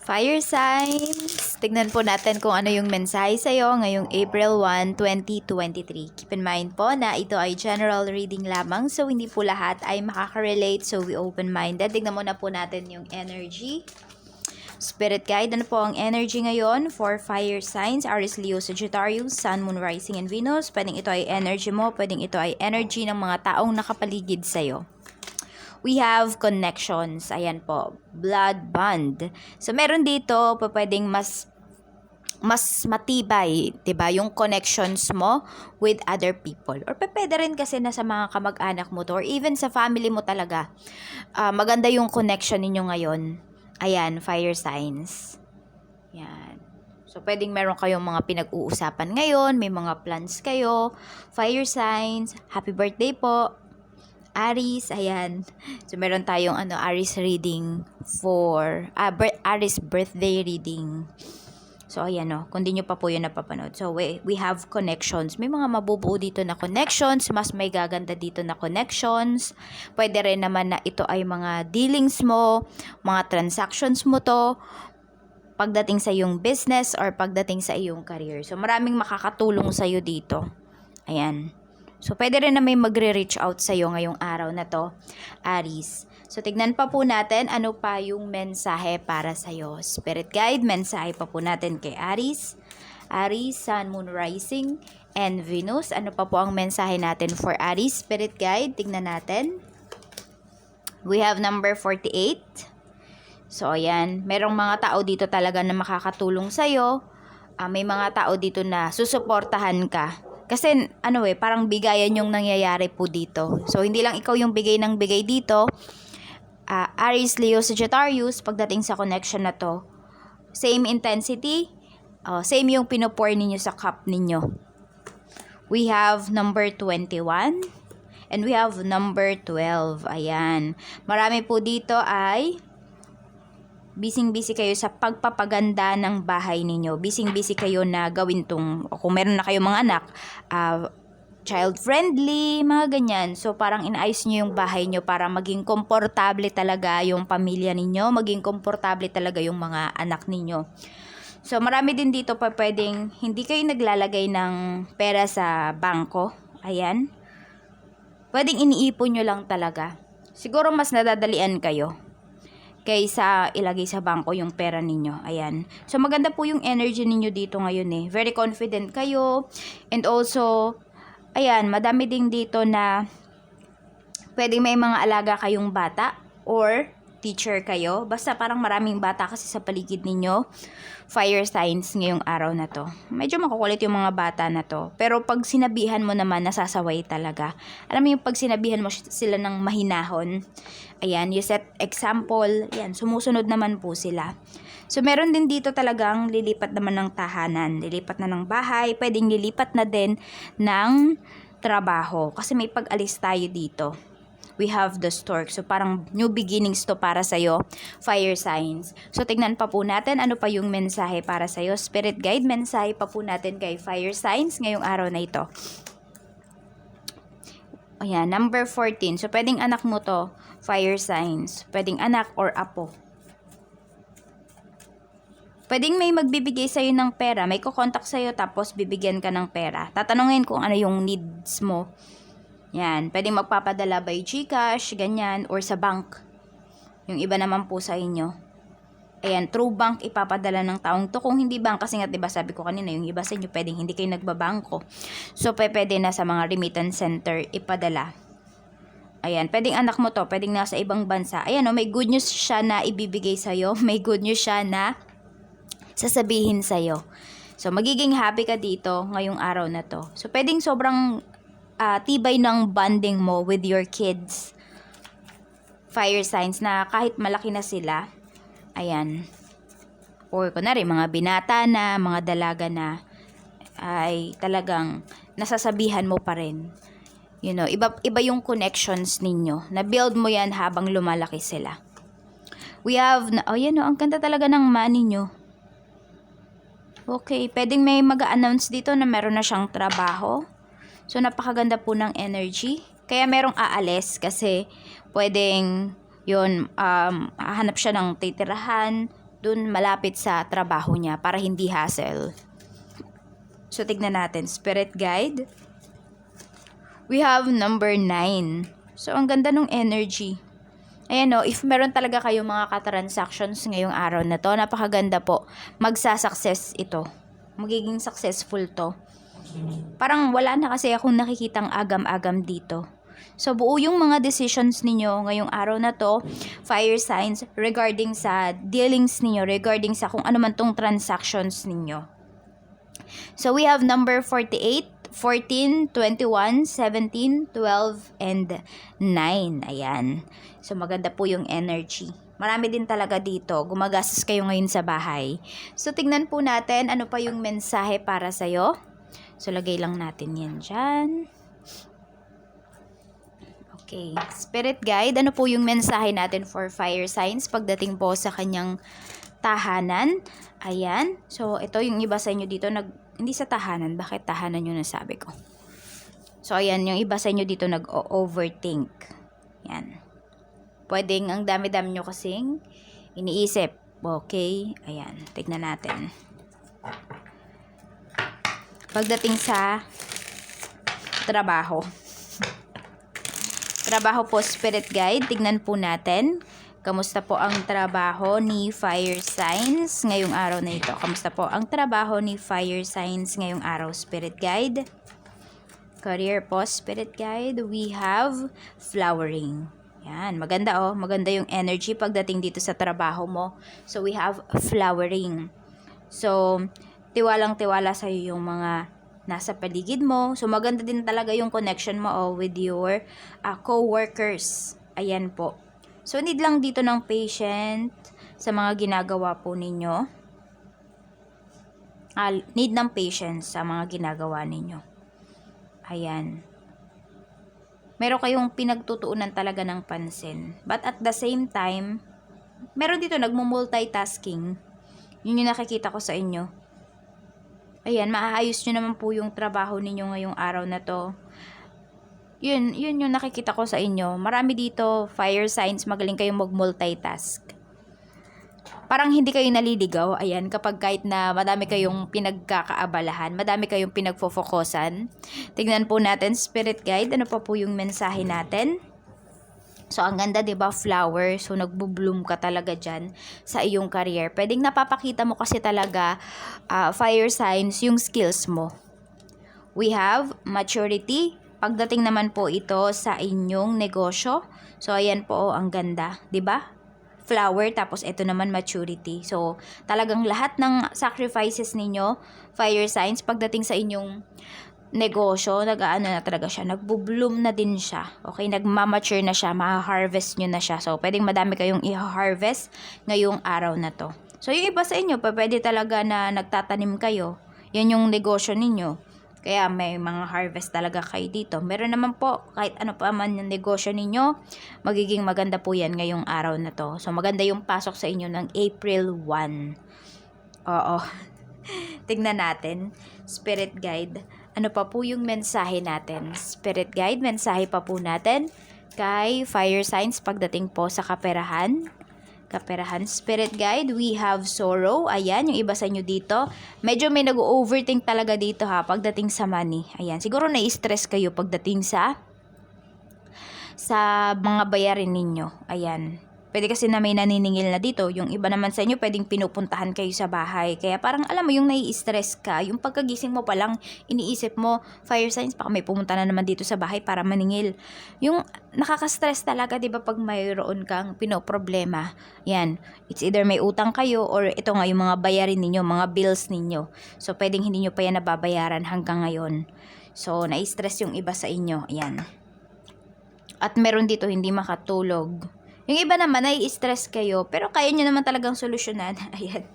Fire signs. Tignan po natin kung ano yung mensahe sa'yo ngayong April 1, 2023. Keep in mind po na ito ay general reading lamang so hindi po lahat ay makaka-relate so we open-minded. Tignan muna po natin yung energy. Spirit guide, ano po ang energy ngayon for fire signs? Aries, Leo, Sagittarius, Sun, Moon, Rising, and Venus. Pwedeng ito ay energy mo, pwedeng ito ay energy ng mga taong nakapaligid sa'yo. We have connections. Ayan po. Blood bond. So, meron dito, pa pwedeng mas mas matibay, 'di ba, yung connections mo with other people. Or pwede rin kasi na sa mga kamag-anak mo to or even sa family mo talaga. Ah, maganda yung connection ninyo ngayon. Ayan, fire signs. Yan. So, pwedeng meron kayong mga pinag-uusapan ngayon, may mga plans kayo, fire signs, happy birthday po, Aries, ayan. So, meron tayong ano, Aries reading for, ah, bir- Aries birthday reading. So, ayan o, kung di nyo pa po yun napapanood. So, we, we have connections. May mga mabubuo dito na connections, mas may gaganda dito na connections. Pwede rin naman na ito ay mga dealings mo, mga transactions mo to, pagdating sa iyong business or pagdating sa iyong career. So, maraming makakatulong sa iyo dito. Ayan. So, pwede rin na may magre-reach out sa iyo ngayong araw na to, Aries. So, tignan pa po natin ano pa yung mensahe para sa iyo. Spirit guide, mensahe pa po natin kay Aries. Aries, Sun, Moon, Rising, and Venus. Ano pa po ang mensahe natin for Aries? Spirit guide, tignan natin. We have number 48. So, ayan. Merong mga tao dito talaga na makakatulong sa'yo. Ah, may mga tao dito na susuportahan ka. Kasi, ano eh, parang bigayan yung nangyayari po dito. So, hindi lang ikaw yung bigay ng bigay dito. Ah, Aries, Leo, Sagittarius, pagdating sa connection na to, same intensity, oh, same yung pinopour ninyo sa cup ninyo. We have number 21. And we have number 12. Ayan. Marami po dito ay bising-busy kayo sa pagpapaganda ng bahay ninyo. Bising-busy kayo na gawin tong, kung meron na kayong mga anak, ah, child-friendly, mga ganyan. So, parang inaayos nyo yung bahay nyo para maging komportable talaga yung pamilya ninyo, maging komportable talaga yung mga anak ninyo. So, marami din dito pa pwedeng hindi kayo naglalagay ng pera sa bangko. Ayan. Pwedeng iniipon nyo lang talaga. Siguro mas nadadalian kayo kaysa ilagay sa bangko yung pera ninyo. Ayan. So, maganda po yung energy ninyo dito ngayon eh. Very confident kayo. And also, ayan, madami din dito na pwedeng may mga alaga kayong bata or teacher kayo. Basta parang maraming bata kasi sa paligid ninyo. Fire signs ngayong araw na to. Medyo makukulit yung mga bata na to. Pero pag sinabihan mo naman, nasasaway talaga. Alam mo yung pag sinabihan mo sila ng mahinahon. Ayan, you set example. Ayan, sumusunod naman po sila. So, meron din dito talagang lilipat naman ng tahanan. Lilipat na ng bahay. Pwedeng lilipat na din ng trabaho. Kasi may pag-alis tayo dito we have the stork. So, parang new beginnings to para sa'yo, fire signs. So, tignan pa po natin ano pa yung mensahe para sa'yo. Spirit guide, mensahe pa po natin kay fire signs ngayong araw na ito. Ayan, number 14. So, pwedeng anak mo to, fire signs. Pwedeng anak or apo. Pwedeng may magbibigay sa'yo ng pera, may kukontak sa'yo tapos bibigyan ka ng pera. Tatanungin kung ano yung needs mo. Yan, pwedeng magpapadala by Gcash, ganyan, or sa bank. Yung iba naman po sa inyo. Ayan, through bank ipapadala ng taong to. Kung hindi bank, kasi nga, diba sabi ko kanina, yung iba sa inyo pwedeng hindi kayo nagbabangko. So, pwede na sa mga remittance center ipadala. Ayan, pwedeng anak mo to, pwedeng nasa ibang bansa. Ayan, oh, may good news siya na ibibigay sa'yo. May good news siya na sasabihin sa'yo. So, magiging happy ka dito ngayong araw na to. So, pwedeng sobrang ah, tibay ng bonding mo with your kids. Fire signs na kahit malaki na sila, ayan, or kunwari, mga binata na, mga dalaga na, ay talagang nasasabihan mo pa rin. You know, iba, iba yung connections ninyo. Na-build mo yan habang lumalaki sila. We have, oh yan o, ang ganda talaga ng money nyo. Okay, pwedeng may mag-announce dito na meron na siyang trabaho. So, napakaganda po ng energy. Kaya merong aalis kasi pwedeng yun, um, hahanap siya ng titirahan dun malapit sa trabaho niya para hindi hassle. So, tignan natin. Spirit guide. We have number 9. So, ang ganda ng energy. Ayan o, if meron talaga kayong mga katransactions ngayong araw na to, napakaganda po. Magsasucess ito. Magiging successful to. Parang wala na kasi akong nakikitang agam-agam dito. So, buo yung mga decisions ninyo ngayong araw na to, fire signs, regarding sa dealings ninyo, regarding sa kung ano man tong transactions ninyo. So, we have number 48, 14, 21, 17, 12, and 9. Ayan. So, maganda po yung energy. Marami din talaga dito. Gumagastos kayo ngayon sa bahay. So, tignan po natin ano pa yung mensahe para sa'yo. So, lagay lang natin yan dyan. Okay. Spirit guide, ano po yung mensahe natin for fire signs pagdating po sa kanyang tahanan? Ayan. So, ito yung iba sa inyo dito, nag, hindi sa tahanan. Bakit tahanan yung nasabi ko? So, ayan, yung iba sa inyo dito nag-overthink. Yan. Pwedeng ang dami-dami nyo kasing iniisip. Okay? Ayan. Tignan natin. Pagdating sa trabaho. Trabaho po, Spirit Guide. Tignan po natin. Kamusta po ang trabaho ni Fire Signs ngayong araw na ito? Kamusta po ang trabaho ni Fire Signs ngayong araw, Spirit Guide? Career po, Spirit Guide. We have flowering. Yan, maganda oh. Maganda yung energy pagdating dito sa trabaho mo. So, we have flowering. So, tiwalang-tiwala sa'yo yung mga nasa paligid mo. So, maganda din talaga yung connection mo oh, with your uh, co-workers. Ayan po. So, need lang dito ng patient sa mga ginagawa po ninyo. Ah, need ng patience sa mga ginagawa ninyo. Ayan. Meron kayong pinagtutuunan talaga ng pansin. But at the same time, meron dito nagmo-multitasking. Yun yung nakikita ko sa inyo. Ayan, maaayos nyo naman po yung trabaho ninyo ngayong araw na to. Yun, yun yung nakikita ko sa inyo. Marami dito, fire signs, magaling kayong mag-multitask. Parang hindi kayo naliligaw, ayan, kapag kahit na madami kayong pinagkakaabalahan, madami kayong pinagfo-focusan. Tignan po natin, Spirit Guide, ano pa po yung mensahe natin? So, ang ganda, 'di ba Flower. So, nagbo-bloom ka talaga dyan sa iyong career. Pwedeng napapakita mo kasi talaga uh, fire signs yung skills mo. We have maturity. Pagdating naman po ito sa inyong negosyo. So, ayan po, ang ganda. 'di ba Flower, tapos ito naman maturity. So, talagang lahat ng sacrifices ninyo, fire signs, pagdating sa inyong negosyo, nag-ano na talaga siya, nagbo-bloom na din siya. Okay, nagmamature na siya, ma-harvest nyo na siya. So, pwedeng madami kayong i-harvest ngayong araw na to. So, yung iba sa inyo, pwede talaga na nagtatanim kayo. Yan yung negosyo ninyo. Kaya may mga harvest talaga kayo dito. Meron naman po, kahit ano pa man yung negosyo ninyo, magiging maganda po yan ngayong araw na to. So, maganda yung pasok sa inyo ng April 1. Oo. Tignan natin. Spirit Guide ano pa po yung mensahe natin. Spirit guide, mensahe pa po natin kay fire signs pagdating po sa kaperahan. Kaperahan Spirit Guide, we have sorrow. Ayan, yung iba sa inyo dito. Medyo may nag-overthink talaga dito ha, pagdating sa money. Ayan, siguro na-stress kayo pagdating sa sa mga bayarin ninyo. Ayan. Pwede kasi na may naniningil na dito. Yung iba naman sa inyo, pwedeng pinupuntahan kayo sa bahay. Kaya parang alam mo, yung nai-stress ka, yung pagkagising mo pa lang, iniisip mo, fire signs, baka may pumunta na naman dito sa bahay para maningil. Yung nakaka-stress talaga, di ba, pag mayroon kang pinoproblema. Yan. It's either may utang kayo or ito nga yung mga bayarin ninyo, mga bills ninyo. So, pwedeng hindi nyo pa yan nababayaran hanggang ngayon. So, nai-stress yung iba sa inyo. Yan. At meron dito hindi makatulog yung iba naman ay stress kayo, pero kaya nyo naman talagang solusyonan. Ayan.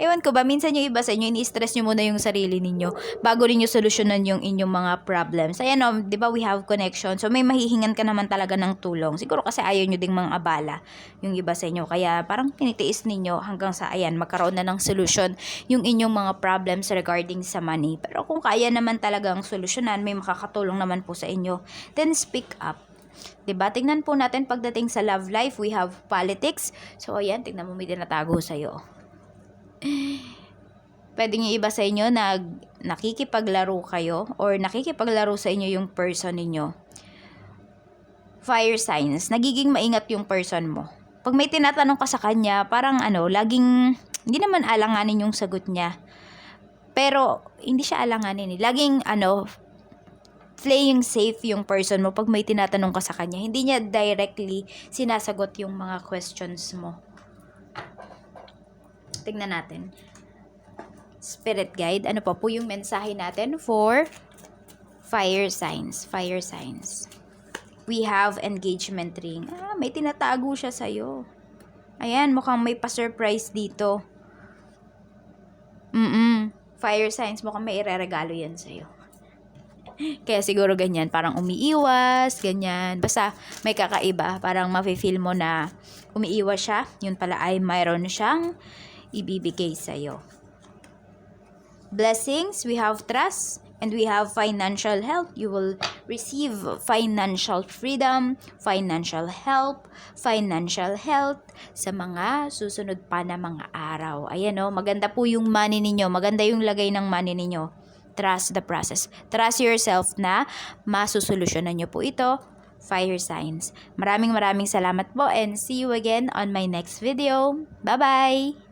Ewan ko ba, minsan yung iba sa inyo, ini-stress nyo muna yung sarili ninyo bago rin nyo solusyonan yung inyong mga problems. Ayan o, di ba we have connection. So may mahihingan ka naman talaga ng tulong. Siguro kasi ayaw nyo ding mga abala yung iba sa inyo. Kaya parang tinitiis ninyo hanggang sa, ayan, magkaroon na ng solusyon yung inyong mga problems regarding sa money. Pero kung kaya naman talagang solusyonan, may makakatulong naman po sa inyo, then speak up 'Di ba? Tingnan po natin pagdating sa love life, we have politics. So ayan, tingnan mo may tinatago sa iyo. Pwede yung iba sa inyo nag nakikipaglaro kayo or nakikipaglaro sa inyo yung person ninyo. Fire signs, nagiging maingat yung person mo. Pag may tinatanong ka sa kanya, parang ano, laging hindi naman alanganin yung sagot niya. Pero hindi siya alanganin eh. Laging ano, playing safe yung person mo pag may tinatanong ka sa kanya. Hindi niya directly sinasagot yung mga questions mo. Tingnan natin. Spirit guide, ano pa po yung mensahe natin for fire signs, fire signs. We have engagement ring. Ah, may tinatago siya sa'yo. Ayan, mukhang may pa-surprise dito. Mm Fire signs, mukhang may ireregalo yan sa'yo. Kaya siguro ganyan, parang umiiwas, ganyan. Basta may kakaiba, parang mafe-feel mo na umiiwas siya. Yun pala ay mayroon siyang ibibigay sa'yo. Blessings, we have trust, and we have financial health. You will receive financial freedom, financial help, financial health sa mga susunod pa na mga araw. Ayan o, maganda po yung money ninyo. Maganda yung lagay ng money ninyo. Trust the process. Trust yourself na masusolusyonan nyo po ito. Fire signs. Maraming maraming salamat po and see you again on my next video. Bye-bye!